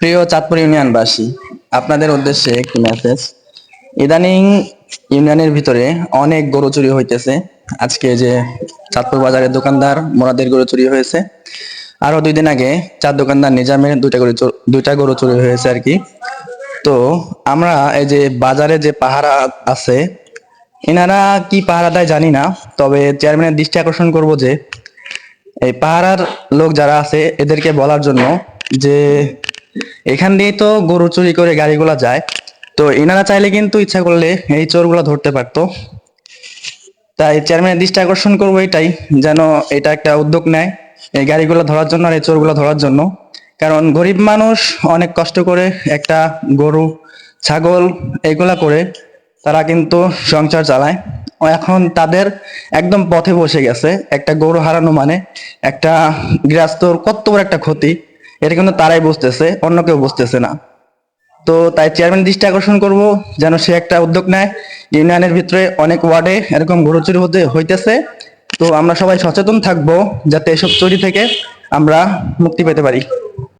প্রিয় চাঁদপুর ইউনিয়নবাসী, আপনাদের উদ্দেশ্যে একটি মেসেজ ইদানিং ইউনিয়নের ভিতরে অনেক গরু চুরি হইতেছে। আজকে যে চাঁদপুর বাজারের দোকানদার মোরাদের গরু চুরি হয়েছে। আরও দুই দিন আগে চার দোকানদার নিজামের দুইটা গরু দুইটা গরু চুরি হয়েছে আর কি। তো আমরা এই যে বাজারে যে পাহারা আছে, এনারা কি পাহারা দেয় জানি না, তবে চেয়ারম্যানের দৃষ্টি আকর্ষণ করব যে, এই পাহারার লোক যারা আছে, এদেরকে বলার জন্য যে এখান দিয়ে তো গরু চুরি করে গাড়িগুলা যায়। তো এনারা চাইলে কিন্তু ইচ্ছা করলে এই চোরগুলা ধরতে পারতো। তাই চেয়ারম্যানের দৃষ্টি আকর্ষণ করব এটাই, যেন এটা একটা উদ্যোগ নেয় এই গাড়িগুলো ধরার জন্য আর এই চোরগুলো ধরার জন্য। কারণ গরিব মানুষ অনেক কষ্ট করে একটা গরু, ছাগল এগুলা করে তারা কিন্তু সংসার চালায়। এখন তাদের একদম পথে বসে গেছে। একটা গরু হারানো মানে একটা গৃহস্থর কত বড় একটা ক্ষতি। এটা কিন্তু তারাই বুঝতেছে, অন্য কেউ বুঝতেছে না। তো তাই চেয়ারম্যান দৃষ্টি আকর্ষণ করব, যেন সে একটা উদ্যোগ নেয়। ইউনিয়নের ভিতরে অনেক ওয়ার্ডে এরকম গরু চুরি হতে হইতেছে। তো আমরা সবাই সচেতন থাকব, যাতে এসব চুরি থেকে আমরা মুক্তি পেতে পারি।